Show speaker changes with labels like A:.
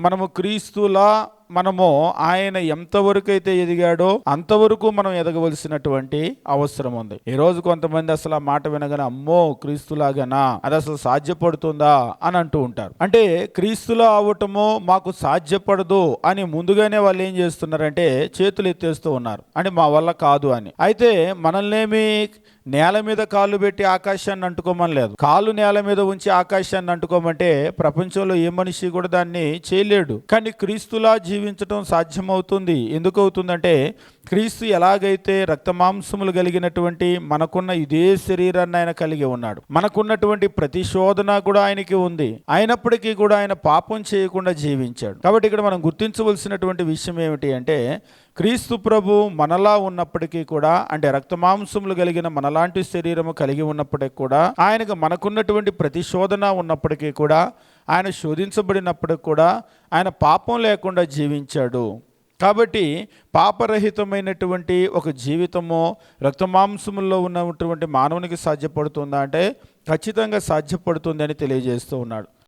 A: మనము క్రీస్తులా మనము ఆయన ఎంతవరకు అయితే ఎదిగాడో అంతవరకు మనం ఎదగవలసినటువంటి అవసరం ఉంది. ఈ రోజు కొంతమంది అసలు ఆ మాట వినగానే అమ్మో క్రీస్తులాగానా? అది అసలు సాధ్యపడుతుందా? అని అంటూ ఉంటారు. అంటే క్రీస్తులా అవటము మాకు సాధ్యపడదు అని ముందుగానే వాళ్ళు ఏం చేస్తున్నారంటే చేతులు ఎత్తేస్తూ ఉన్నారు. అంటే మా వల్ల కాదు అని. అయితే మనల్నేమి నేల మీద కాళ్ళు పెట్టి ఆకాశాన్ని అంటుకోమని లేదు. కాలు నేల మీద ఉంచి ఆకాశాన్ని అంటుకోమంటే ప్రపంచంలో ఏ మనిషి కూడా దాన్ని చేయలేడు. కానీ క్రీస్తులా జీవించడం సాధ్యమవుతుంది. ఎందుకు అవుతుందంటే క్రీస్తు ఎలాగైతే రక్తమాంసములు కలిగినటువంటి మనకున్న ఇదే శరీరాన్ని ఆయన కలిగి ఉన్నాడు. మనకున్నటువంటి ప్రతిశోధన కూడా ఆయనకి ఉంది. అయినప్పటికీ కూడా ఆయన పాపం చేయకుండా జీవించాడు. కాబట్టి ఇక్కడ మనం గుర్తించవలసినటువంటి విషయం ఏమిటి అంటే క్రీస్తు ప్రభు మనలా ఉన్నప్పటికీ కూడా అంటే రక్తమాంసములు కలిగిన మనలాంటి శరీరము కలిగి ఉన్నప్పటికీ కూడా ఆయనకు మనకున్నటువంటి ప్రతిశోధన ఉన్నప్పటికీ కూడా ఆయన శోధించబడినప్పటికి కూడా ఆయన పాపం లేకుండా జీవించాడు. కాబట్టి పాపరహితమైనటువంటి ఒక జీవితము రక్తమాంసముల్లో ఉన్నటువంటి మానవునికి సాధ్యపడుతుందా అంటే ఖచ్చితంగా సాధ్యపడుతుంది అని తెలియజేస్తూ ఉన్నాడు.